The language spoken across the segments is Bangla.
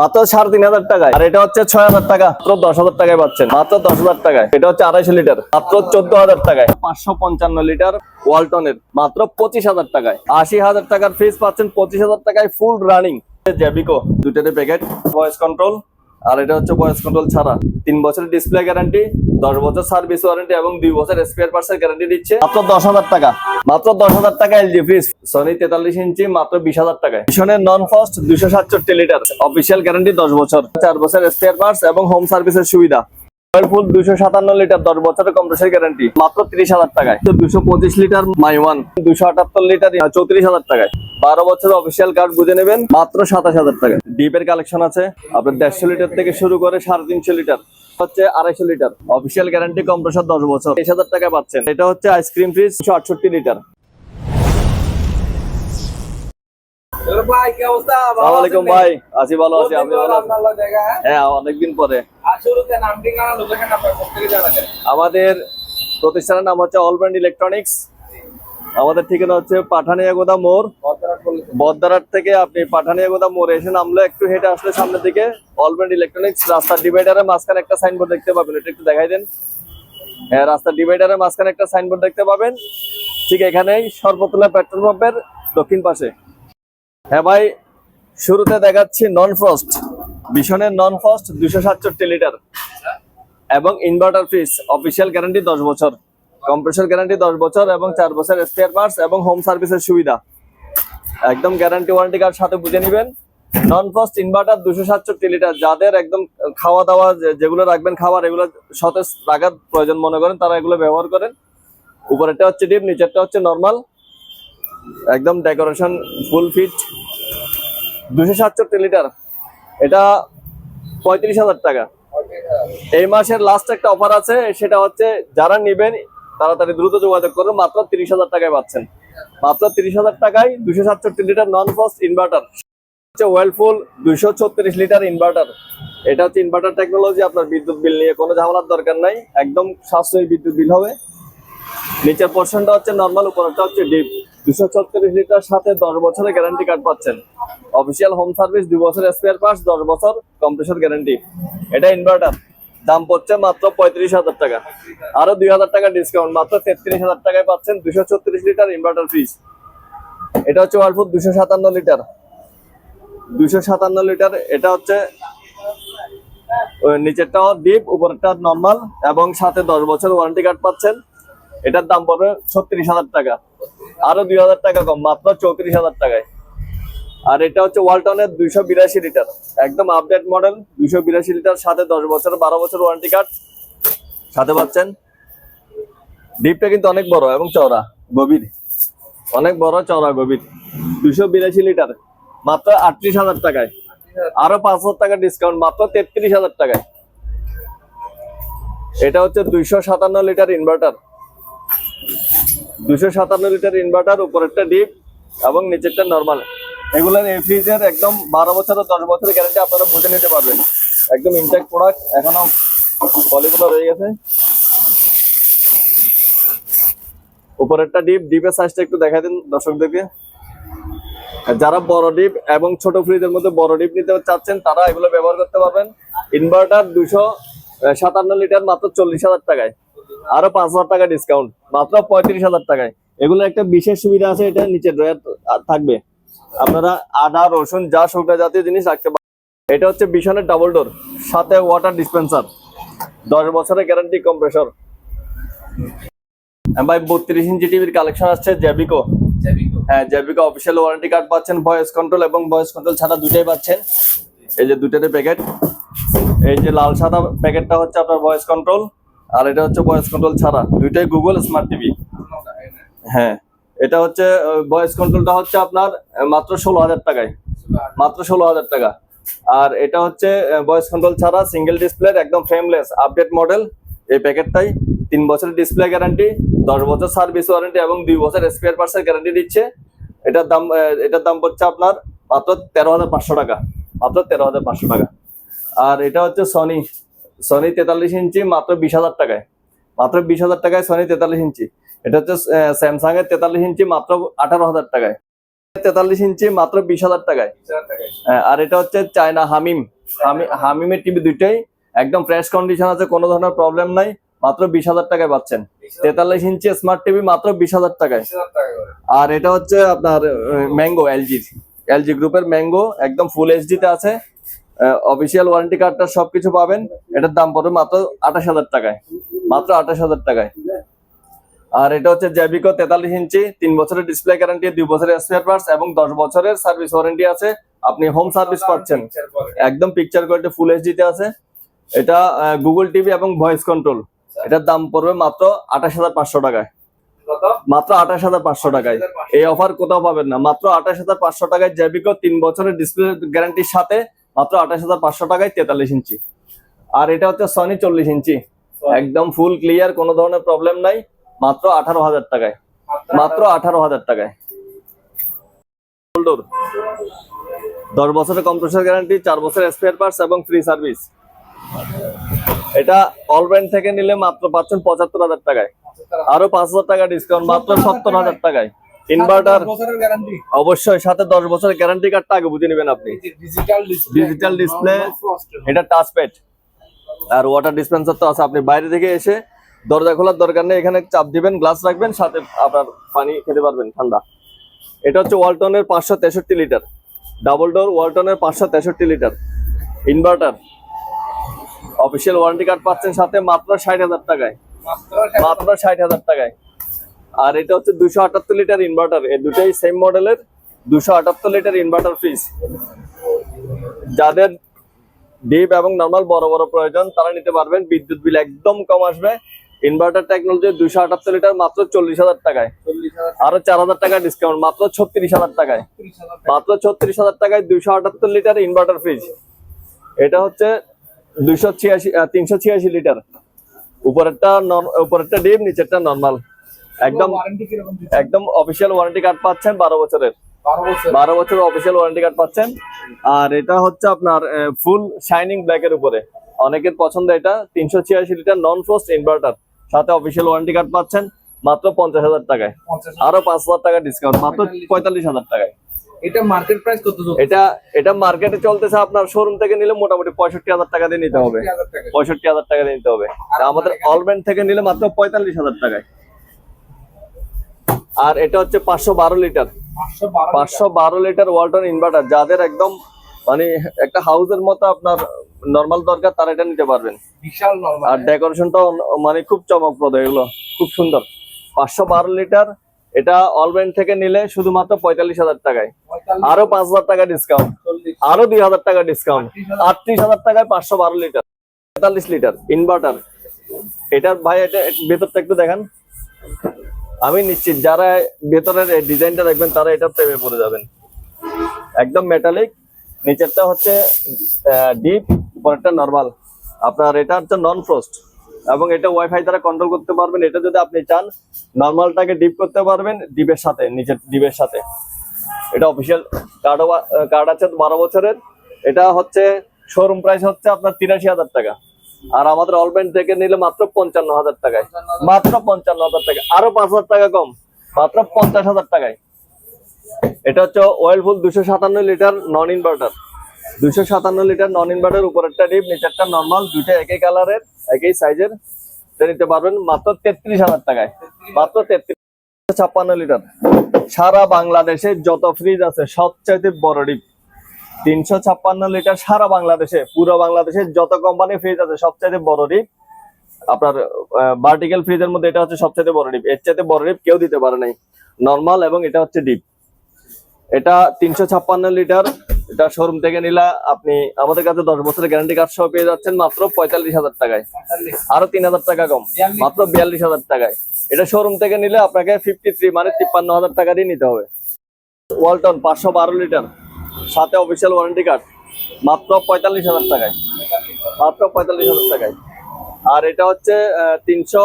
মাত্র সাড়ে তিন হাজার টাকায়। আর এটা হচ্ছে ছয় হাজার টাকা, মাত্র দশ হাজার টাকায় পাচ্ছেন। মাত্র দশ হাজার টাকায়। এটা হচ্ছে আড়াইশো লিটার, মাত্র চোদ্দ হাজার টাকায়। পাঁচশো পঞ্চান্ন লিটার ওয়ালটনের, মাত্র পঁচিশ হাজার টাকায়। আশি হাজার টাকার ফ্রিজ পাচ্ছেন পঁচিশ হাজার টাকায় ফুল রানিং জ্যাবিকো দুটাতে প্যাকেট ভয়েস কন্ট্রোল আর এটা হচ্ছে ভয়েস কন্ট্রোল ছাড়া। তিন বছরের ডিসপ্লে গ্যারান্টি দশ বছর সার্ভিস ওয়ারেন্টি এবং দুই বছর স্পেয়ার পার্টসের গ্যারান্টি দিচ্ছে। মাত্র দশ হাজার টাকা। মাত্র দশ হাজার টাকা এলজি ফ্রিজ সনি তেতাল্লিশ ইঞ্চি মাত্র বিশ হাজার টাকায়। ভীষণের নন ফাস্ট দুশো সাতষট্টি লিটার অফিসিয়াল গ্যারান্টি দশ বছর। চার বছর স্পেয়ার পার্টস এবং হোম সার্ভিসের সুবিধা। ফুল দুশো সাতান্ন লিটার দশ বছরের কম্প্রেসার গ্যারান্টি মাত্র তিরিশ হাজার টাকায়। দুশো পঁচিশ লিটার মাই ওয়ান দুশো আটাত্তর লিটার চৌত্রিশ হাজার টাকায়। বারো বছরের অফিসিয়াল কার্ড বুঝে নেবেন, মাত্র সাতাশ হাজার টাকা ডিপের কালেকশন আছে। আপনার দেড়শো লিটার থেকে শুরু করে সাড়ে তিনশো লিটার, হচ্ছে আড়াইশো লিটার। অফিসিয়াল গ্যারান্টি কম্প্রেসার দশ বছর। তেইশ হাজার টাকা পাচ্ছেন। এটা হচ্ছে আইসক্রিম ফ্রিজ আটষট্টি লিটার। ভাই কি অবস্থা? সালাম আলাইকুম ভাই আছি ভালো আছি আপনি ভালো হ্যাঁ? হ্যাঁ অনেকদিন পরে। আমাদের প্রতিষ্ঠানের নাম হচ্ছে অল ব্র্যান্ড ইলেকট্রনিক্স আমাদের ঠিকানা হচ্ছে পাঠানিয়াগোদা মোড়। বদরাট বদ্দারাট থেকে আপনি পাঠানিয়াগোদা মোড় এসে নামলে একটু হেঁটে আসলে সামনের দিকে অল ব্র্যান্ড ইলেকট্রনিক্স রাস্তার ডিভাইডারের মাঝখানে একটা সাইনবোর্ড দেখতে পাবেন এটা একটু দেখাই দেন। হ্যাঁ রাস্তার ডিভাইডারের মাঝখানে একটা সাইনবোর্ড দেখতে পাবেন। ঠিক এখানেই সর্বতলা পেট্রোল পাম্পের দক্ষিণ পাশে। হ্যাঁ ভাই, শুরুতে দেখাচ্ছি নন ফ্রস্ট ভীষণের নন ফ্রস্ট দুশো সাতষট্টি লিটার এবং ইনভার্টার ফ্রিজ অফিসিয়াল গ্যারান্টি দশ বছর। কম্প্রেসর গ্যারান্টি দশ বছর এবং চার বছর স্পেয়ার পার্টস এবং হোম সার্ভিসের সুবিধা। একদম গ্যারান্টি ওয়ারেন্টি কার্ড সাথে বুঝে নেবেন। নন ফ্রস্ট ইনভার্টার দুশো সাতষট্টি লিটার যাদের একদম খাওয়া দাওয়া যেগুলো রাখবেন খাবার, এগুলো সতেজ রাখার প্রয়োজন মনে করেন, তারা এগুলো ব্যবহার করেন। উপরেরটা হচ্ছে ডিপ নিচেরটা হচ্ছে নর্মাল একদম ডেকোরেশন ফুল ফিট দুশো সাতষট্টি লিটার এটা পঁয়ত্রিশ হাজার টাকা। এই মাসের লাস্ট একটা অফার আছে, সেটা হচ্ছে যারা নেবেন, তাড়াতাড়ি দ্রুত যোগাযোগ করুন, মাত্র তিরিশ হাজার টাকায় পাচ্ছেন। মাত্র তিরিশ হাজার টাকায় দুশো সাতষট্টি লিটার নন ফস্ট ইনভার্টার হচ্ছে ওয়েলফুল দুশো ছত্রিশ লিটার ইনভার্টার এটা হচ্ছে ইনভার্টার টেকনোলজি আপনার বিদ্যুৎ বিল নিয়ে কোনো ঝামেলার দরকার নাই। একদম সাশ্রয়ী বিদ্যুৎ বিল হবে। নিচের পোর্শনটা হচ্ছে নর্মাল উপরটা হচ্ছে ডিপ দুশো ছত্রিশ লিটার সাথে দশ বছরের গ্যারান্টি কার্ড পাচ্ছেন। অফিসিয়াল হোম সার্ভিস দুই বছর স্পেয়ার পার্টস দশ বছর কম্প্রেসর গ্যারান্টি এটা ইনভার্টার দাম পড়ছে মাত্র পঁয়ত্রিশ হাজার টাকা। আরও দুই হাজার টাকা ডিসকাউন্ট মাত্র তেত্রিশ হাজার টাকায় পাচ্ছেন দুশো ছত্রিশ লিটার ইনভার্টার ফ্রিজ এটা হচ্ছে ওয়ালফুড দুশো সাতান্ন লিটার। দুশো সাতান্ন লিটার, এটা হচ্ছে নিচেরটাও ডিপ উপরেরটা নর্মাল এবং সাথে দশ বছর ওয়ারেন্টি কার্ড পাচ্ছেন। এটার দাম পড়বে ছত্রিশ হাজার টাকা। আরও দুই হাজার টাকা কম, মাত্র চৌত্রিশ হাজার টাকায়। আর এটা হচ্ছে ওয়ালটনের দুইশো বিরাশি লিটার। একদম আপডেট মডেল দুইশো বিরাশি লিটার, সাথে দশ বছর, বারো বছর ওয়ারেন্টি কার্ড সাথে পাচ্ছেন? ডিপটা কিন্তু অনেক বড় এবং চওড়া, গভীর। অনেক বড়, চওড়া, গভীর। দুইশো বিরাশি লিটার, মাত্র আটত্রিশ হাজার টাকায়। আরও পাঁচ হাজার টাকা ডিসকাউন্ট মাত্র তেত্রিশ হাজার টাকায়। এটা হচ্ছে দুইশো সাতান্ন লিটার ইনভার্টার দুশো সাতান্ন লিটার ইনভার্টার উপরেরটা ডিপ এবং নিচেরটা নর্মাল এগুলোর এই ফ্রিজের একদম বারো বছর দশ বছরের গ্যারান্টি আপনারা বুঝে নিতে পারবেন। একদম ইনটেক প্রোডাক্ট এখনও পলিগুলো রয়ে গেছে। উপরেরটা ডিপ ডিপের সাইজটা একটু দেখা দিন দর্শকদেরকে। যারা বড় ডিপ এবং ছোট ফ্রিজের মধ্যে বড় ডিপ নিতে চাচ্ছেন, তারা এগুলো ব্যবহার করতে পারবেন। ইনভার্টার দুশো সাতান্ন লিটার মাত্র চল্লিশ হাজার টাকায়। আরও পাঁচ হাজার টাকা ডিসকাউন্ট মাত্র পঁয়ত্রিশ হাজার টাকায়। এগুলো একটা বিশেষ সুবিধা আছে এটা নিচে ড্রয়ার থাকবে। আপনারা আদা রসুন যা শুকনা জাতীয় জিনিস রাখতে পারেন এটা হচ্ছে বিশনের ডাবল ডোর সাথে ওয়াটার ডিসপেন্সার দশ বছরের গ্যারান্টি কম্প্রেসর ভাই বত্রিশ ইঞ্চি টিভির কালেকশন আসছে জ্যাবিকো হ্যাঁ জ্যাবিকো অফিসিয়াল ওয়ারেন্টি কার্ড পাচ্ছেন ভয়েস কন্ট্রোল এবং ভয়েস কন্ট্রোল ছাড়া দুটাই পাচ্ছেন। এই যে দুটাতে প্যাকেট এই যে লাল সাদা প্যাকেটটা হচ্ছে আপনার ভয়েস কন্ট্রোল আর এটা হচ্ছে ভয়েস কন্ট্রোল ছাড়া। দুইটাই গুগল স্মার্ট টিভি হ্যাঁ এটা হচ্ছে ভয়েস কন্ট্রোলটা হচ্ছে আপনার মাত্র ষোলো হাজার টাকায়। মাত্র ষোলো হাজার টাকা। আর এটা হচ্ছে ভয়েস কন্ট্রোল ছাড়া সিঙ্গেল ডিসপ্লে একদম ফ্রেমলেস আপডেট মডেল এই প্যাকেটটাই তিন বছরের ডিসপ্লে গ্যারান্টি দশ বছর সার্ভিস ওয়ারেন্টি এবং দুই বছর স্পেয়ার পার্টসের গ্যারান্টি দিচ্ছে। এটার দাম এটার দাম পড়ছে আপনার মাত্র তেরো হাজার পাঁচশো টাকা। মাত্র তেরো হাজার পাঁচশো টাকা। আর এটা হচ্ছে সনি সনি তেতাল্লিশ ইঞ্চি মাত্র বিশ হাজার টাকায়। মাত্র বিশ হাজার টাকায় সনি তেতাল্লিশ ইঞ্চি। এটা হচ্ছে স্যামসাং এর তেতাল্লিশ ইঞ্চি মাত্র আঠারো হাজার টাকায়। তেতাল্লিশ ইঞ্চি মাত্র বিশ হাজার টাকায়। আর এটা হচ্ছে চায়না হামিম হামি- হামিমের টিভি দুইটাই। একদম ফ্রেশ কন্ডিশন আছে, কোনো ধরনের প্রবলেম নাই। মাত্র বিশ হাজার টাকায় পাচ্ছেন। তেতাল্লিশ ইঞ্চি স্মার্ট টিভি মাত্র বিশ হাজার টাকায়। আর এটা হচ্ছে আপনার ম্যাঙ্গো এলজি এলজি গ্রুপের ম্যাঙ্গো একদম ফুল এইচডি তে আছে। অফিসিয়াল ওয়ারেন্টি কার্ডটা সবকিছু পাবেন। এটার দাম পড়বে মাত্র আঠাশ হাজার টাকায়। মাত্র আঠাশ হাজার টাকায়। আর এটা হচ্ছে জ্যাবিকো তেতাল্লিশ ইঞ্চি তিন বছরের ডিসপ্লে গ্যারান্টি দুই বছরের স্পেয়ার পার্টস এবং দশ বছরের সার্ভিস ওয়ারেন্টি আছে। আপনি হোম সার্ভিস পাচ্ছেন। একদম পিকচার কোয়ালিটি ফুল এইচডি তে আছে। এটা গুগল টিভি এবং ভয়েস কন্ট্রোল এটার দাম পড়বে মাত্র আঠাশ হাজার পাঁচশো টাকায়। মাত্র আঠাশ হাজার পাঁচশো টাকায়। এই অফার কোথাও পাবেন না। মাত্র আঠাশ হাজার পাঁচশো টাকায় জ্যাবিকো তিন বছরের ডিসপ্লে গ্যারান্টির সাথে মাত্র আঠাশ হাজার পাঁচশো টাকায় তেতাল্লিশ ইঞ্চি। আর এটা হচ্ছে সনি চল্লিশ ইঞ্চি। একদম ফুল ক্লিয়ার কোনো ধরনের প্রবলেম নাই। মাত্র আঠারো হাজার টাকায়। মাত্র আঠারো হাজার টাকায়। Double দশ বছরের কম্প্রেসার গ্যারান্টি চার বছরের স্পেয়ার পার্টস এবং ফ্রি সার্ভিস এটা অল ব্র্যান্ড থেকে নিলে মাত্র পাচ্ছেন পঁচাত্তর হাজার টাকায়। আরও পাঁচ হাজার টাকা ডিসকাউন্ট মাত্র সত্তর হাজার টাকায়। ইনভার্টার বছরের গ্যারান্টি অবশ্যই সাথে দশ বছরের গ্যারান্টি কার্ডটা আগে বুঝে নেবেন আপনি। ডিজিটাল ডিসপ্লে এটা টাচ প্যাড আর ওয়াটার ডিসপেন্সার তো আছে আপনি বাইরে থেকে এসে দরজা খোলার দরকার নেই এখানে চাপ দিবেন গ্লাস রাখবেন সাথে আপনার পানি খেতে পারবেন ঠান্ডা। এটা হচ্ছে ওয়ালটনের পাঁচশো তেষট্টি লিটার। ডাবল ডোর ওয়ালটনের পাঁচশো তেষট্টি litre. Inverter official warranty card পাচ্ছেন সাথে মাত্র ষাট হাজার টাকায়। মাত্র ষাট হাজার টাকায়। আর এটা হচ্ছে দুশো আটাত্তর লিটার ইনভার্টার এই দুটাই সেম মডেলের দুশো আটাত্তর লিটার ইনভার্টার ফ্রিজ যাদের ডিপ এবং নর্মাল বড় বড় প্রয়োজন তারা নিতে পারবেন। বিদ্যুৎ বিল একদম কম আসবে। ইনভার্টার টেকনোলজি দুশো আটাত্তর লিটার মাত্র চল্লিশ হাজার টাকায়। আরও চার হাজার টাকা ডিসকাউন্ট মাত্র ছত্রিশ হাজার টাকায়। মাত্র ছত্রিশ হাজার টাকায় দুশো আটাত্তর লিটার ইনভার্টার ফ্রিজ এটা হচ্ছে দুইশো ছিয়াশি তিনশো ছিয়াশি লিটার উপরেরটা উপরেরটা ডিপ নিচেরটা নর্মাল একদম একদম অফিসিয়াল ওয়ারেন্টি কার্ড পাচ্ছেন বারো বছরের। বারো বছর বারো বছর অফিসিয়াল ওয়ারেন্টি কার্ড পাচ্ছেন। আর এটা হচ্ছে আপনার ফুল শাইনিং ব্ল্যাক এর উপরে। অনেকের পছন্দ এটা। তিনশো ছিয়াশি লিটার নন ফ্রস্ট ইনভার্টার সাথে অফিসিয়াল ওয়ারেন্টি কার্ড পাচ্ছেন মাত্র পঞ্চাশ হাজার টাকায়। আরও পাঁচ হাজার টাকা ডিসকাউন্ট মাত্র পঁয়তাল্লিশ হাজার। টাকায়। এটা মার্কেট প্রাইস কত এটা এটা মার্কেটে চলতেছে আপনার শোরুম থেকে নিলে মোটামুটি পঁয়ষট্টি হাজার টাকা দিয়ে নিতে হবে। পঁয়ষট্টি হাজার টাকা দিয়ে। নিতে হবে। আমাদের অলব্যান্ড থেকে নিলে মাত্র পঁয়তাল্লিশ হাজার টাকায়। আর এটা হচ্ছে পাঁচশো বারো লিটার। পাঁচশো বারো লিটার। ওয়ালটন ইনভার্টার যাদের একদম মানে একটা হাউসের মতো আপনার নর্মাল দরকার তারা এটা নিতে পারবেন। বিশাল আর ডেকোরেশনটা মানে খুব চমকপ্রদ এগুলো খুব সুন্দর। পাঁচশো বারো লিটার এটা অলব্যান্ড থেকে নিলে শুধুমাত্র পঁয়তাল্লিশ হাজার টাকায়। আরও পাঁচ হাজার টাকা ডিসকাউন্ট আরও দুই হাজার টাকা ডিসকাউন্ট আটত্রিশ হাজার টাকায় পাঁচশো বারো লিটার। পঁয়তাল্লিশ লিটার ইনভার্টার। এটার ভাই এটা ভেতরটা একটু দেখান। আমি নিশ্চিত, যারা ভেতরের ডিজাইনটা দেখবেন, তারা এটা প্রেমে পড়ে যাবেন। একদম মেটালিক নিচেরটা হচ্ছে ডিপ উপরেরটা নর্মাল আপনার এটা হচ্ছে নন ফ্রস্ট এবং এটা ওয়াইফাই দ্বারা কন্ট্রোল করতে পারবেন। এটা যদি আপনি চান নর্মালটাকে ডিপ করতে পারবেন ডিপের সাথে, নিচের ডিপের সাথে। এটা অফিসিয়াল কার্ডও কার্ড আছে বারো বছরের। এটা হচ্ছে শোরুম প্রাইস হচ্ছে আপনার তিরাশি হাজার টাকা। আর আমাদের অলব্যান্ড থেকে নিলে মাত্র পঞ্চান্ন হাজার টাকায়। মাত্র পঞ্চান্ন হাজার টাকা আরও পাঁচ হাজার টাকা কম। মাত্র পঞ্চাশ হাজার টাকায়। এটা হচ্ছে ওয়েলফুল দুশো সাতান্ন লিটার নন ইনভার্টার দুশো সাতান্ন লিটার নন ইনভার্টার উপরেরটা ডিপ নিচেরটা নর্মাল দুইটা একই কালারের একই সাইজের নিতে পারবেন মাত্র তেত্রিশ হাজার টাকায়। মাত্র তেত্রিশ ছাপ্পান্ন লিটার। সারা বাংলাদেশে যত ফ্রিজ আছে, সবচাইতে বড় ডিপ তিনশো ছাপ্পান্ন লিটার সারা বাংলাদেশে, পুরো বাংলাদেশে যত কোম্পানি ফ্রিজ আছে, সবচাইতে বড় রিপ আপনার ভার্টিক্যাল ফ্রিজের মধ্যে এটা হচ্ছে সবচাইতে বড় ডিপ এর চাইতে বড় ডিপ কেউ দিতে পারে নাই। নর্মাল এবং এটা হচ্ছে ডিপ এটা তিনশো ছাপ্পান্ন লিটার। এটা শোরুম থেকে নিলে আপনি আমাদের কাছে দশ বছরের গ্যারান্টি কার্ড সহ পেয়ে যাচ্ছেন মাত্র পঁয়তাল্লিশ হাজার টাকায়। আরও তিন হাজার টাকা কম, মাত্র বিয়াল্লিশ হাজার টাকায়। এটা শোরুম থেকে নিলে আপনাকে ফিফটি থ্রি মানে তিপ্পান্ন হাজার টাকা দিয়ে নিতে হবে। ওয়ালটন পাঁচশো বারো লিটার। সাথে অফিসিয়াল ওয়ারেন্টি কার্ড মাত্র পঁয়তাল্লিশ হাজার টাকায়। মাত্র পঁয়তাল্লিশ হাজার টাকায়। আর এটা হচ্ছে তিনশো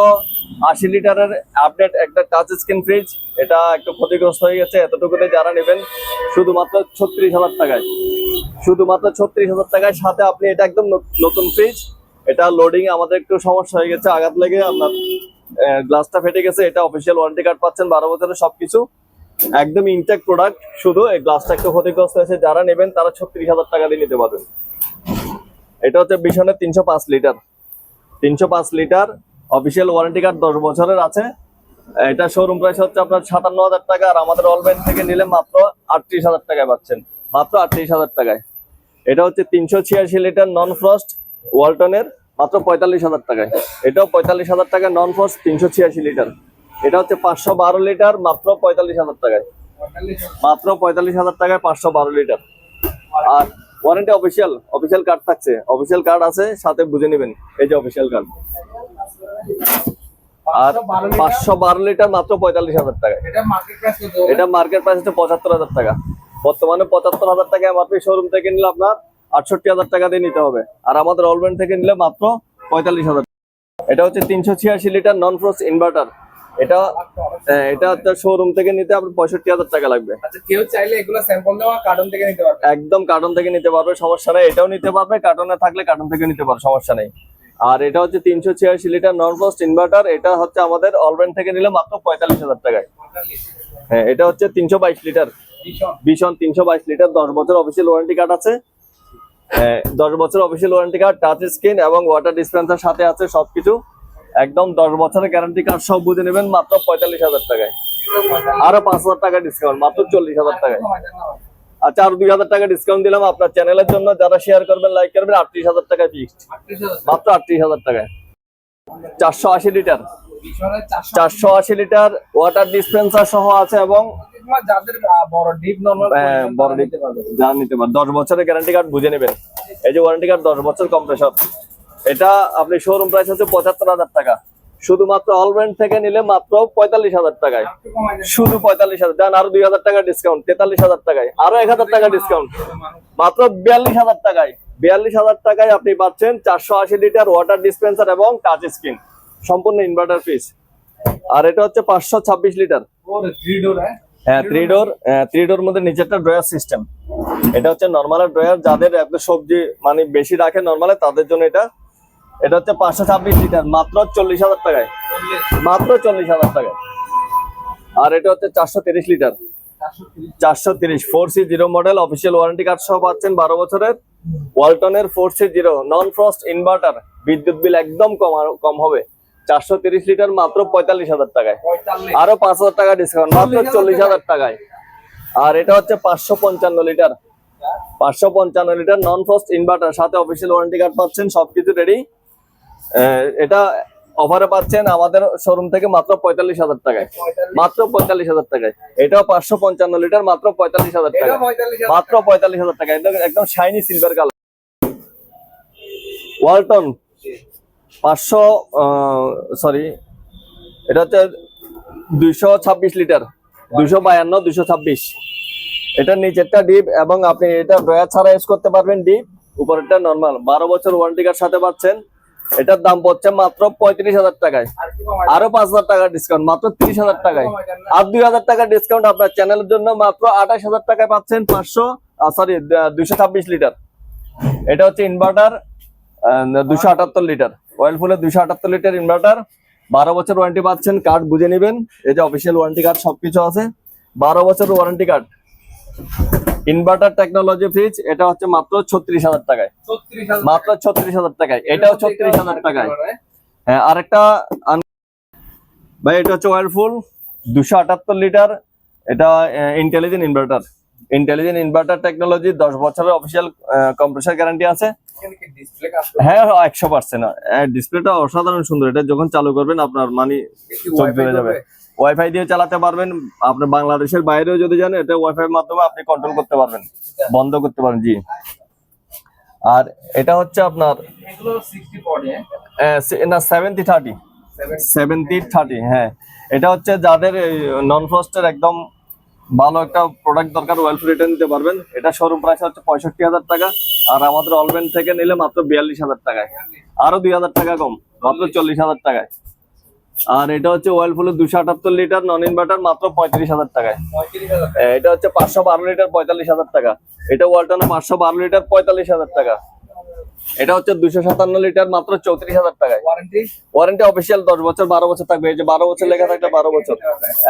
আশি লিটারের আপডেট একটা টাচ স্ক্রিন ফ্রিজ এটা একটু ক্ষতিগ্রস্ত হয়ে গেছে, এতটুকুতে যারা নেবেন, শুধুমাত্র ছত্রিশ হাজার টাকায়। শুধুমাত্র ছত্রিশ হাজার টাকায়, সাথে আপনি এটা একদম নতুন ফ্রিজ এটা লোডিং আমাদের একটু সমস্যা হয়ে গেছে, আঘাত লেগে আপনার গ্লাসটা ফেটে গেছে। এটা অফিসিয়াল ওয়ারেন্টি কার্ড পাচ্ছেন, বারো বছরের সবকিছু। একদম ইনটেক প্রোডাক্ট শুধু এই গ্লাসটা একটু ক্ষতিগ্রস্ত হয়েছে। যারা নেবেন, তারা ছত্রিশ হাজার টাকা দিয়ে নিতে পারবেন। এটা হচ্ছে বিশনের তিনশো পাঁচ লিটার তিনশো পাঁচ লিটার অফিসিয়াল ওয়ারেন্টি কার্ড দশ বছরের আছে। এটা শোরুম প্রাইস হচ্ছে আপনার সাতান্ন হাজার টাকা, আর আমাদের অলব্যান্ড থেকে নিলে মাত্র আটত্রিশ হাজার টাকায় পাচ্ছেন। মাত্র আটত্রিশ হাজার টাকায়। এটা হচ্ছে তিনশো ছিয়াশি লিটার নন ফ্রস্ট ওয়ালটনের মাত্র পঁয়তাল্লিশ হাজার টাকায়। এটাও পঁয়তাল্লিশ হাজার টাকা নন ফ্রস্ট তিনশো ছিয়াশি লিটার এটা হচ্ছে পাঁচশো বারো লিটার মাত্র পঁয়তাল্লিশ হাজার টাকায়। মাত্র পঁয়তাল্লিশ হাজার টাকায় পাঁচশো বারো লিটার। আর ওয়ারেন্টি অফিসিয়াল অফিসিয়াল কার্ড থাকছে। অফিসিয়াল কার্ড আছে সাথে বুঝে নেবেন এই যে অফিসিয়াল কার্ড আর পাঁচশো বারো লিটার মাত্র পঁয়তাল্লিশ হাজার টাকা এটা মার্কেট প্রাইস হচ্ছে পঁচাত্তর হাজার টাকা। বর্তমানে পঁচাত্তর হাজার টাকা এমআরপি শোরুম থেকে নিলে আপনার আটষট্টি হাজার টাকা দিয়ে নিতে হবে। আর আমাদের অলব্যান্ড থেকে নিলে মাত্র পঁয়তাল্লিশ হাজার এটা হচ্ছে তিনশো ছিয়াশি লিটার নন ফ্রোস ইনভার্টার এটা আহ, এটা হচ্ছে শোরুম থেকে নিতে আপনার পঁয়ষট্টি হাজার টাকা লাগবে। আচ্ছা কেউ চাইলে এগুলো স্যাম্পল নেওয়া কার্টন থেকে নিতে পারবে? একদম কার্টন থেকে নিতে পারবে সমস্যা নেই এটাও নিতে পারবে কার্টনে থাকলে কার্টন থেকে নিতে পারবে সমস্যা নেই। আর এটা হচ্ছে তিনশো ছিয়াশি লিটার নন ফ্রোস্ট ইনভার্টার এটা হচ্ছে আমাদের অলব্যান্ড থেকে নিলে মাত্র পঁয়তাল্লিশ হাজার টাকায়। হ্যাঁ এটা হচ্ছে তিনশো বাইশ লিটার ভীষণ। ভীষণ তিনশো বাইশ লিটার দশ বছর অফিসিয়াল ওয়ারেন্টি কার্ড আছে। হ্যাঁ, দশ বছর official warranty card touch screen এবং ওয়াটার ডিসপেন্সার সাথে আছে সবকিছু। একদম দশ বছরের গ্যারান্টি কার্ড সব বুঝে নেবেন মাত্র পঁয়তাল্লিশ হাজার টাকায়। আরও পাঁচ হাজার টাকা ডিসকাউন্ট মাত্র চল্লিশ হাজার টাকায়। আচ্ছা আর দুই হাজার টাকা ডিসকাউন্ট দিলাম আপনার চ্যানেলের জন্য। যারা শেয়ার করবেন লাইক করবেন আটত্রিশ হাজার টাকায় ফিক্সড মাত্র আটত্রিশ হাজার টাকায়। চারশো আশি লিটার। চারশো আশি লিটার ওয়াটার ডিসপেন্সার সহ আছে এবং হ্যাঁ, দশ বছরের গ্যারান্টি কার্ড বুঝে নেবেন। এই যে ওয়ারেন্টি কার্ড দশ বছর কম্প্রেসর এটা আপনি শোরুম প্রাইস হচ্ছে পঁচাত্তর হাজার টাকা। শুধুমাত্র অলব্র্যান্ড থেকে নিলে মাত্র পঁয়তাল্লিশ হাজার টাকায়। শুধু পঁয়তাল্লিশ হাজার। দেন আরও দুই হাজার টাকা ডিসকাউন্ট তেতাল্লিশ হাজার টাকায়। আরও এক হাজার টাকা ডিসকাউন্ট মাত্র বিয়াল্লিশ হাজার টাকায়। বিয়াল্লিশ হাজার টাকায় আপনি পাচ্ছেন চারশো আশি লিটার ওয়াটার ডিসপেন্সার এবং টাচ স্ক্রিন সম্পূর্ণ ইনভার্টার পিস আর এটা হচ্ছে পাঁচশো ছাব্বিশ লিটার। হ্যাঁ থ্রি ডোর থ্রি ডোর মধ্যে নিচেরটা ড্রয়ার সিস্টেম এটা হচ্ছে নর্মাল ড্রয়ার যাদের এত সবজি মানে বেশি রাখে নর্মালে তাদের জন্য এটা এটা হচ্ছে পাঁচশো ছাব্বিশ লিটার মাত্র চল্লিশ হাজার টাকায়। মাত্র চল্লিশ হাজার টাকায়। আর এটা হচ্ছে চারশো তিরিশ লিটার। চারশো তিরিশ four C zero model official warranty card সহ পাচ্ছেন বারো বছরের। ওয়ালটনের four C zero non frost inverter বিদ্যুৎ বিল একদম কম কম হবে। চারশো তিরিশ লিটার মাত্র পঁয়তাল্লিশ হাজার টাকায়। আরও পাঁচ হাজার টাকা ডিসকাউন্ট মাত্র চল্লিশ হাজার টাকায়। আর এটা হচ্ছে পাঁচশো পঞ্চান্ন লিটার। পাঁচশো পঞ্চান্ন লিটার নন ফ্রস্ট ইনভার্টার সাথে অফিসিয়াল ওয়ারেন্টি কার্ড পাচ্ছেন সবকিছু রেডি এটা অফারে পাচ্ছেন আমাদের শোরুম থেকে মাত্র পঁয়তাল্লিশ হাজার টাকায়। মাত্র পঁয়তাল্লিশ হাজার টাকায়। এটাও পাঁচশো পঞ্চান্ন লিটার মাত্র পঁয়তাল্লিশ হাজার টাকা মাত্র পঁয়তাল্লিশ হাজার টাকা একদম শাইনি সিলভার কালার ওয়ালটন পাঁচশো সরি এটা হচ্ছে দুইশো ছাব্বিশ লিটার দুইশো বায়ান্ন দুইশো ছাব্বিশ। এটা নিচেরটা ডিপ এবং আপনি এটা ড্রয়ার ছাড়া ইউজ করতে পারবেন ডিপ উপরেরটা নর্মাল বারো বছর ওয়ারেন্টি কার্ড সাথে পাচ্ছেন। এটার দাম পড়ছে মাত্র পঁয়ত্রিশ হাজার টাকায়। আর পাঁচ হাজার টাকা ডিসকাউন্ট মাত্র তিরিশ হাজার টাকায়। আর দুই হাজার টাকা ডিসকাউন্ট আপনার চ্যানেলের জন্য মাত্র আঠাশ হাজার টাকায় পাচ্ছেন পাঁচশো সরি দুইশো ছাব্বিশ লিটার। এটা হচ্ছে ইনভার্টার দুশো আটাত্তর লিটার। অয়েল ফুলের দুশো আটাত্তর লিটার ইনভার্টার বারো বছর ওয়ারেন্টি পাচ্ছেন কার্ড বুঝে নেবেন। এই যে অফিসিয়াল ওয়ারেন্টি কার্ড সবকিছু আছে। বারো বছর warranty card inverter technology fridge এটা হচ্ছে মাত্র ছত্রিশ হাজার টাকায়। মাত্র ছত্রিশ হাজার টাকায়। এটাও ছত্রিশ হাজার টাকায়। হ্যাঁ আরেকটা ভাই এটা হচ্ছে ওয়ারফুল দুশো আটাত্তর লিটার এটা intelligent inverter intelligent inverter technology দশ বছরের অফিসিয়াল কম্প্রেসার গ্যারান্টি আছে। হ্যাঁ একশো পার্সেন্ট ডিসপ্লেটা অসাধারণ সুন্দর। এটা যখন চালু করবেন আপনার মানি চোখ ধরে যাবে। ওয়াইফাই দিয়ে চালাতে পারবেন। আপনি বাংলাদেশের বাইরেও যদি যান, এটা ওয়াইফাই এর মাধ্যমে আপনি কন্ট্রোল করতে পারবেন। বন্ধ করতে পারেন জি। আর এটা হচ্ছে আপনার পড়ে না সেভেন্টি থার্টি সেভেন্টি থার্টি হ্যাঁ। এটা হচ্ছে যাদের নন ফ্রস্টের একদম ভালো একটা প্রোডাক্ট দরকার ওয়েলফ রিটার্ন নিতে পারবেন। এটা শোরুম প্রাইস হচ্ছে পঁয়ষট্টি হাজার টাকা, আর আমাদের অলবেন থেকে নিলে মাত্র বিয়াল্লিশ হাজার টাকায়। আরও দুই হাজার টাকা কম, মাত্র চল্লিশ হাজার টাকায়। আর এটা হচ্ছে ওয়েলফুলের দুশো আটাত্তর লিটার নন ইনভার্টার মাত্র পঁয়ত্রিশ হাজার টাকায়। এটা হচ্ছে পাঁচশো বারো লিটার পঁয়তাল্লিশ হাজার টাকা। এটা ওয়ালটনে পাঁচশো বারো লিটার পঁয়তাল্লিশ হাজার টাকা। এটা হচ্ছে দুশো সাতান্ন লিটার মাত্র চৌত্রিশ হাজার টাকায়। ওয়ারেন্টি অফিসিয়াল দশ বছর বারো বছর থাকবে। এই যে বারো বছর লেখা থাকলে বারো বছর।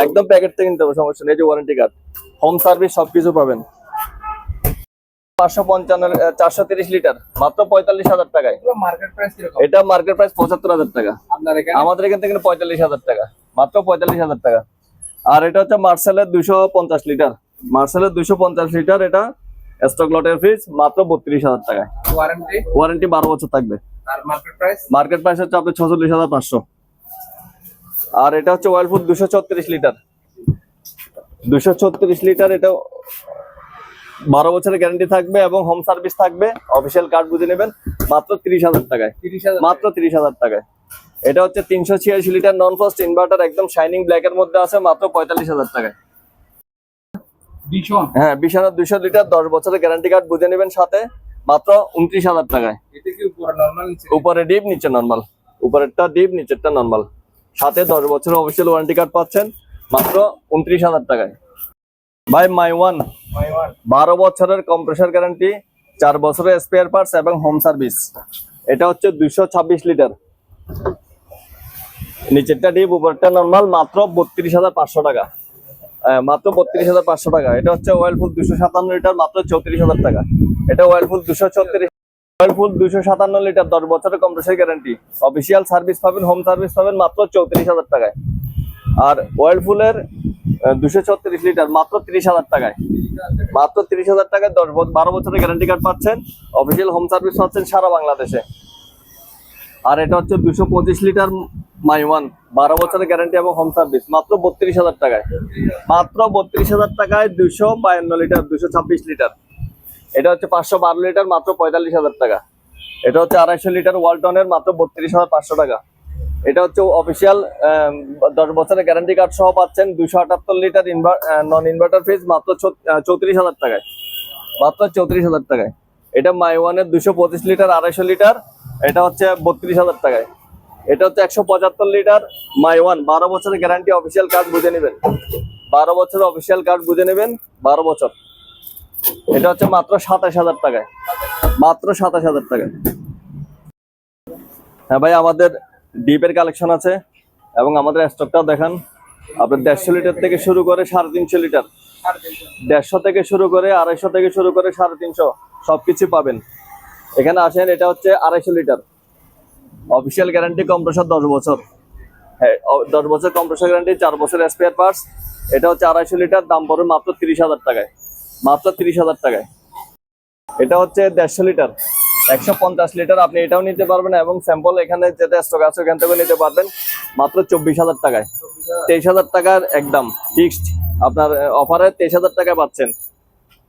একদম প্যাকেট থেকে নিতে হবে সমস্যা নেই। যে ওয়ারেন্টি কার্ড হোম সার্ভিস সবকিছু পাবেন। পাঁচশো পঞ্চান্ন চারশো তিরিশ লিটার মাত্র পঁয়তাল্লিশ হাজার টাকায়। প্রাইস এটা মার্কেট প্রাইস পঁচাত্তর হাজার টাকা। আমাদের এখান থেকে পঁয়তাল্লিশ হাজার টাকা মাত্র পঁয়তাল্লিশ হাজার টাকা। আর এটা হচ্ছে মার্সেলের দুশো পঞ্চাশ লিটার। মার্সেলের দুশো পঞ্চাশ লিটার এটা স্টক লটের মাত্র বত্রিশ হাজার টাকায়। ওয়ারেন্টি ওয়ারেন্টি বারো বছর থাকবে। আর মার্কেট প্রাইস মার্কেট প্রাইস হচ্ছে আপনার ছচল্লিশ হাজার পাঁচশো। আর এটা হচ্ছে ওয়াইলফুড দুশো ছত্রিশ লিটার। দুশো ছত্রিশ লিটার এটা বারো বছরের গ্যারান্টি থাকবে এবং হোম সার্ভিস থাকবে। অফিসিয়াল কার্ড বুঝে নেবেন মাত্র তিরিশ হাজার টাকায়। মাত্র তিরিশ হাজার টাকায়। এটা হচ্ছে তিনশো ছিয়াশি লিটার নন ফাস্ট ইনভার্টার একদম শাইনিং ব্ল্যাক এর মধ্যে আছে মাত্র পঁয়তাল্লিশ হাজার টাকায়। হ্যাঁ বিশ হাজার দুশো লিটার দশ বছরের গ্যারান্টি কার্ড বুঝে নেবেন সাথে মাত্র উনত্রিশ হাজার টাকায়। উপরে ডিপ নিচে? নর্মাল উপরেরটা ডিপ নিচেরটা নর্মাল সাথে দশ বছরের অফিসিয়াল ওয়ারেন্টি কার্ড পাচ্ছেন মাত্র উনত্রিশ হাজার টাকায়। বাই মাই ওয়ান বারো বছরের কম্প্রেসার গ্যারান্টি, চার বছরের স্পেয়ার পার্টস এবং হোম সার্ভিস এটা হচ্ছে দুইশো ছাব্বিশ লিটার। নিচেরটা ডিপ উপরেরটা নর্মাল মাত্র বত্রিশ হাজার পাঁচশো টাকা। মাত্র বত্রিশ হাজার পাঁচশো টাকা। এটা হচ্ছে ওয়েলফুল দুশো সাতান্ন লিটার, মাত্র চৌত্রিশ হাজার টাকা। এটা ওয়েলফুল দুশো ছত্রিশ ওয়েলফুল দুশো সাতান্ন লিটার, দশ বছরের কম্প্রেসার গ্যারান্টি। অফিসিয়াল সার্ভিস পাবেন হোম সার্ভিস পাবেন, মাত্র চৌত্রিশ হাজার টাকায়। আর ওয়েলফুলের দুশো ছত্রিশ লিটার, মাত্র তিরিশ হাজার টাকায়। মাত্র তিরিশ হাজার টাকায় দশ বারো বছরের গ্যারান্টি কার্ড পাচ্ছেন। অফিসিয়াল হোম সার্ভিস পাচ্ছেন সারা বাংলাদেশে। আর এটা হচ্ছে দুশো পঁচিশ লিটার মাই ওয়ান, বারো বছরের গ্যারান্টি এবং হোম সার্ভিস মাত্র বত্রিশ হাজার টাকায়। মাত্র বত্রিশ হাজার টাকায় দুশো বায়ান্ন লিটার দুশো ছাব্বিশ লিটার। এটা হচ্ছে পাঁচশো বারো লিটার, মাত্র পঁয়তাল্লিশ হাজার টাকা। এটা হচ্ছে আড়াইশো লিটার ওয়ালটনের, মাত্র বত্রিশ হাজার পাঁচশো টাকা। এটা হচ্ছে অফিসিয়াল দশ বছরের গ্যারান্টি কার্ড সহ পাচ্ছেন দুশো আটাত্তর লিটার নন ইনভার্টার ফিজ মাত্র চৌত্রিশ হাজার টাকায়। মাত্র চৌত্রিশ হাজার টাকায়। এটা মাই ওয়ানের দুশো পঁচিশ লিটার আড়াইশো লিটার এটা হচ্ছে বত্রিশ হাজার টাকায়। এটা হচ্ছে একশো পঁচাত্তর লিটার মাই ওয়ান বারো বছরের গ্যারান্টি অফিসিয়াল কার্ড বুঝে নেবেন। বারো বছরের অফিসিয়াল কার্ড বুঝে নেবেন, বারো বছর। এটা হচ্ছে মাত্র সাতাশ হাজার টাকায়। মাত্র সাতাশ হাজার টাকায়। হ্যাঁ ভাই, আমাদের ডিপের কালেকশন আছে এবং আমাদের স্টকটাও দেখান আপনার দেড়শো লিটার থেকে শুরু করে সাড়ে তিনশো লিটার। দেড়শো থেকে শুরু করে আড়াইশো থেকে শুরু করে সাড়ে তিনশো সবকিছু পাবেন। এখানে আসেন, এটা হচ্ছে আড়াইশো লিটার। অফিসিয়াল গ্যারান্টি কম্প্রেসার দশ বছর। হ্যাঁ দশ বছর কম্প্রেসার গ্যারান্টি চার বছর স্পেয়ার পার্টস এটা হচ্ছে আড়াইশো লিটার, দাম পড়বে মাত্র তিরিশ হাজার টাকায়। মাত্র তিরিশ হাজার টাকায়। এটা হচ্ছে দেড়শো লিটার। একশো পঞ্চাশ লিটার আপনি এটাও নিতে পারবেন এবং স্যাম্পল এখানে যেটা স্টক আছে ওখান থেকে নিতে পারবেন। মাত্র চব্বিশ হাজার টাকায়। তেইশ হাজার টাকার একদম ফিক্সড আপনার অফারে তেইশ হাজার টাকা পাচ্ছেন।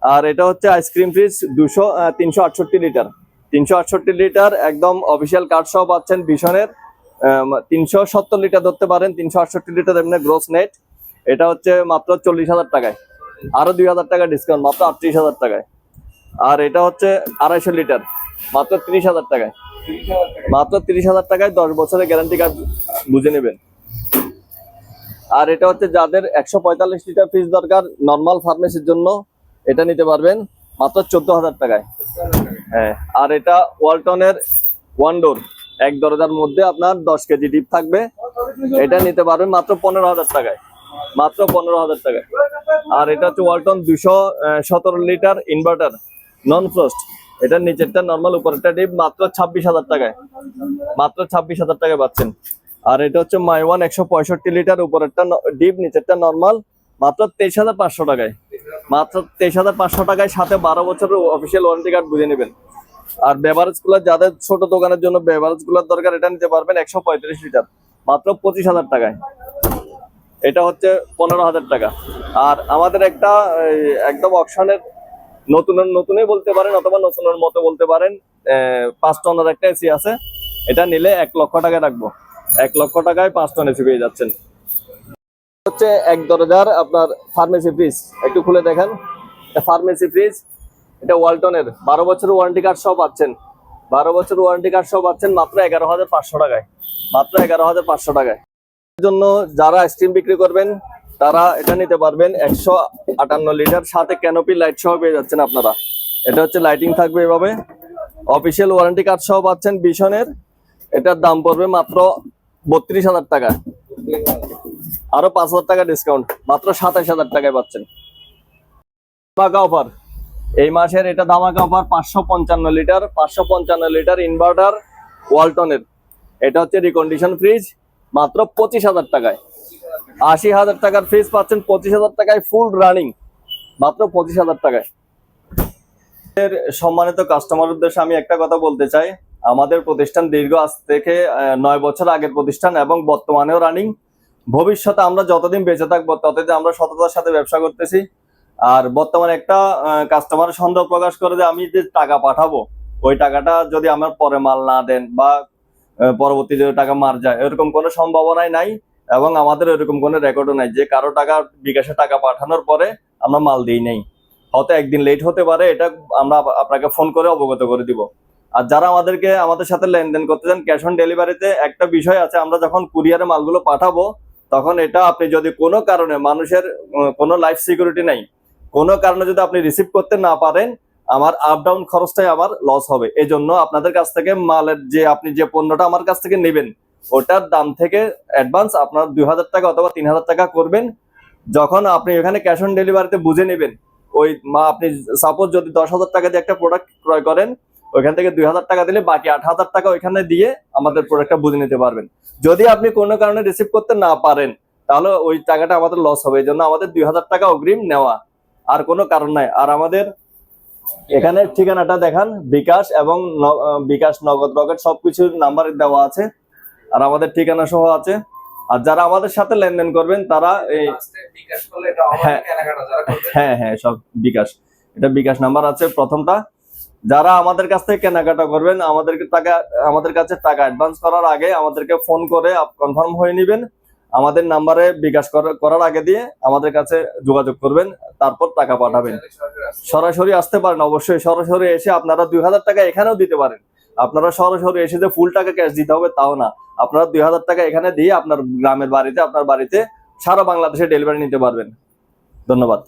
আর এটা হচ্ছে আইসক্রিম ফ্রিজ দুশো তিনশো আটষট্টি লিটার তিনশো আটষট্টি লিটার একদম অফিসিয়াল কার্ড সহ পাচ্ছেন ভীষণের। তিনশো সত্তর লিটার ধরতে পারেন, তিনশো আটষট্টি লিটার এমনি গ্রোস নেট এটা হচ্ছে মাত্র চল্লিশ হাজার টাকায়। আরও দুই হাজার টাকা ডিসকাউন্ট মাত্র আটত্রিশ হাজার টাকায়। আর এটা হচ্ছে আড়াইশো লিটার, মাত্র তিরিশ হাজার টাকায়। মাত্র তিরিশ হাজার টাকায় দশ বছরের গ্যারান্টি কার্ড বুঝে নেবেন। আর এটা হচ্ছে যাদের একশো পঁয়তাল্লিশ লিটার ফিস দরকার নর্মাল ফার্মেসির জন্য এটা নিতে পারবেন, মাত্র চোদ্দ হাজার টাকায়। হ্যাঁ আর এটা ওয়ালটনের ওয়ান ডোর এক দরজার মধ্যে আপনার দশ কেজি ডিপ থাকবে। এটা নিতে পারবেন মাত্র পনেরো হাজার টাকায়। মাত্র পনেরো হাজার টাকায়। আর এটা হচ্ছে ওয়ালটন দুশো সতেরো লিটার ইনভার্টার নন ফ্রস্ট এটার নিচেরটা নর্মাল উপরেরটা ডিপ, মাত্র ছাব্বিশ হাজার টাকায়। মাত্র ছাব্বিশ হাজার টাকায় পাচ্ছেন। আর এটা হচ্ছে মাই ওয়ান একশো পঁয়ষট্টি লিটার, উপরেরটা ডিপ, নিচেরটা নর্মাল মাত্র তেইশ হাজার পাঁচশো টাকায়। মাত্র তেইশ হাজার পাঁচশো টাকায়, সাথে বারো বছরের অফিসিয়াল ওয়ারেন্টি কার্ড বুঝে নেবেন। আর বেভারেজগুলার যাদের ছোট দোকানের জন্য বেভারেজগুলার দরকার, এটা নিতে পারবেন একশো পঁয়ত্রিশ লিটার, মাত্র পঁচিশ হাজার টাকায়। এটা হচ্ছে পনেরো হাজার টাকা। আর আমাদের একটা একদম অপশনের নতুন নতুনই বলতে পারেন অথবা নতুনের মতো বলতে পারেন পাঁচ টনের একটা এসি আছে। এটা নিলে এক লক্ষ টাকায় রাখব। এক লক্ষ টাকায় পাঁচ টন এসি পেয়ে যাচ্ছেন। হচ্ছে এক দরজার আপনার ফার্মেসি ফ্রিজ একটু খুলে দেখেন। ফার্মেসি ফ্রিজ এটা ওয়ালটনের। বারো বছরের ওয়ারেন্টি কার্ড সব পাচ্ছেন। বারো বছর ওয়ারেন্টি কার্ড সব পাচ্ছেন মাত্র এগারো হাজার পাঁচশো টাকায়। মাত্র এগারো হাজার পাঁচশো টাকায়। জন্য যারা আইসক্রিম বিক্রি করবেন তারা এটা নিতে পারবেন একশো আটান্ন লিটার, সাথে ক্যানোপি লাইট সহ পেয়ে যাচ্ছেন আপনারা। এটা হচ্ছে লাইটিং থাকবে এভাবে। অফিসিয়াল ওয়ারেন্টি কার্ড সহ পাচ্ছেন বিশনের এটার দাম পড়বে মাত্র বত্রিশ হাজার টাকা আরও পাঁচ হাজার টাকা ডিসকাউন্ট মাত্র সাতাইশ হাজার টাকায় পাচ্ছেন। ধামাকা অফার এই মাসের এটা ধামাকা অফার পাঁচশো পঞ্চান্ন লিটার, পাঁচশো পঞ্চান্ন লিটার ইনভার্টার ওয়ালটনের এটা হচ্ছে রিকন্ডিশন ফ্রিজ মাত্র পঁচিশ হাজার টাকায়। আশি হাজার টাকার ফ্রিজ পাচ্ছেন, পঁচিশ হাজার টাকায় ফুল রানিং মাত্র পঁচিশ হাজার টাকায়। এর সম্মানিত কাস্টমার উদ্দেশ্যে আমি একটা কথা বলতে চাই। আমাদের প্রতিষ্ঠান দীর্ঘ আজ থেকে নয় বছর আগের প্রতিষ্ঠান এবং বর্তমানেও রানিং ভবিষ্যতে আমরা যতদিন বেঁচে থাকব, ততদিন আমরা সততার সাথে ব্যবসা করতেছি। আর বর্তমানে একটা কাস্টমার সন্দেহ প্রকাশ করে যে আমি যে টাকা পাঠাবো, ওই টাকাটা যদি আমার পরে মাল না দেন বা পরবর্তী যদি টাকা মার যায়, এরকম কোনো সম্ভাবনাই নাই। এবং আমাদের এরকম কোনো রেকর্ডও নাই যে কারও টাকা বিকাশে টাকা পাঠানোর পরে আমরা মাল দিই নেই। হয়তো একদিন লেট হতে পারে, এটা আমরা আপনাকে ফোন করে অবগত করে দিব। আর যারা আমাদেরকে, আমাদের সাথে লেনদেন করতে চান ক্যাশ অন ডেলিভারিতে একটা বিষয় আছে, আমরা যখন কুরিয়ারে মালগুলো পাঠাবো, তখন এটা আপনি যদি কোনো কারণে মানুষের কোনো লাইফ সিকিউরিটি নাই, কোনো কারণে যদি আপনি রিসিভ করতে না পারেন, আমার আপ ডাউন খরচটাই আমার লস হবে। এই জন্য আপনাদের কাছ থেকে মালের যে, আপনি যে পণ্যটা আমার কাছ থেকে নেবেন ওটার দাম থেকে অ্যাডভান্স আপনার দুই হাজার টাকা অথবা তিন হাজার টাকা করবেন। যখন আপনি এখানে ক্যাশ অন ডেলিভারিতে বুঝে নেবেন, ওই মা আপনি সাপোজ যদি দশ হাজার টাকা দিয়ে একটা প্রোডাক্ট ক্রয় করেন, ওইখান থেকে দুই হাজার টাকা দিলে বাকি আট হাজার টাকা ওইখানে দিয়ে আমাদের প্রোডাক্টটা বুঝে নিতে পারবেন। যদি আপনি কোনো কারণে রিসিভ করতে না পারেন, তাহলে ওই টাকাটা আমাদের লস হবে। এই জন্য আমাদের দুই হাজার টাকা অগ্রিম নেওয়া। আর কোনো কারণ নাই। আর আমাদের এখানে ঠিকানাটা দেখান, বিকাশ এবং বিকাশ নগদ রকেট সবকিছুর নাম্বার দেওয়া আছে। আর আমাদের ঠিকানা সহ আছে। আর যারা আমাদের সাথে লেনদেন করবেন তারা এই হ্যাঁ। হ্যাঁ হ্যাঁ সব বিকাশ। এটা বিকাশ নাম্বার আছে প্রথমটা। যারা আমাদের কাছ থেকে কেনাকাটা করবেন আমাদেরকে টাকা আমাদের কাছে টাকা অ্যাডভান্স করার আগে আমাদেরকে ফোন করে কনফার্ম হয়ে নেবেন। আমাদের নাম্বারে বিকাশ করা- করার আগে দিয়ে আমাদের কাছে যোগাযোগ করবেন তারপর টাকা পাঠাবেন। সরাসরি আসতে সরাসরি আসতে পারেন অবশ্যই সরাসরি এসে আপনারা দুই হাজার টাকা এখানেও দিতে পারেন। আপনারা সরাসরি এসে যে ফুল টাকা ক্যাশ দিতে হবে তাও না। আপনারা দুই হাজার টাকা এখানে দিয়ে আপনার গ্রামের বাড়িতে, আপনার বাড়িতে সারা বাংলাদেশে ডেলিভারি নিতে পারবেন। ধন্যবাদ।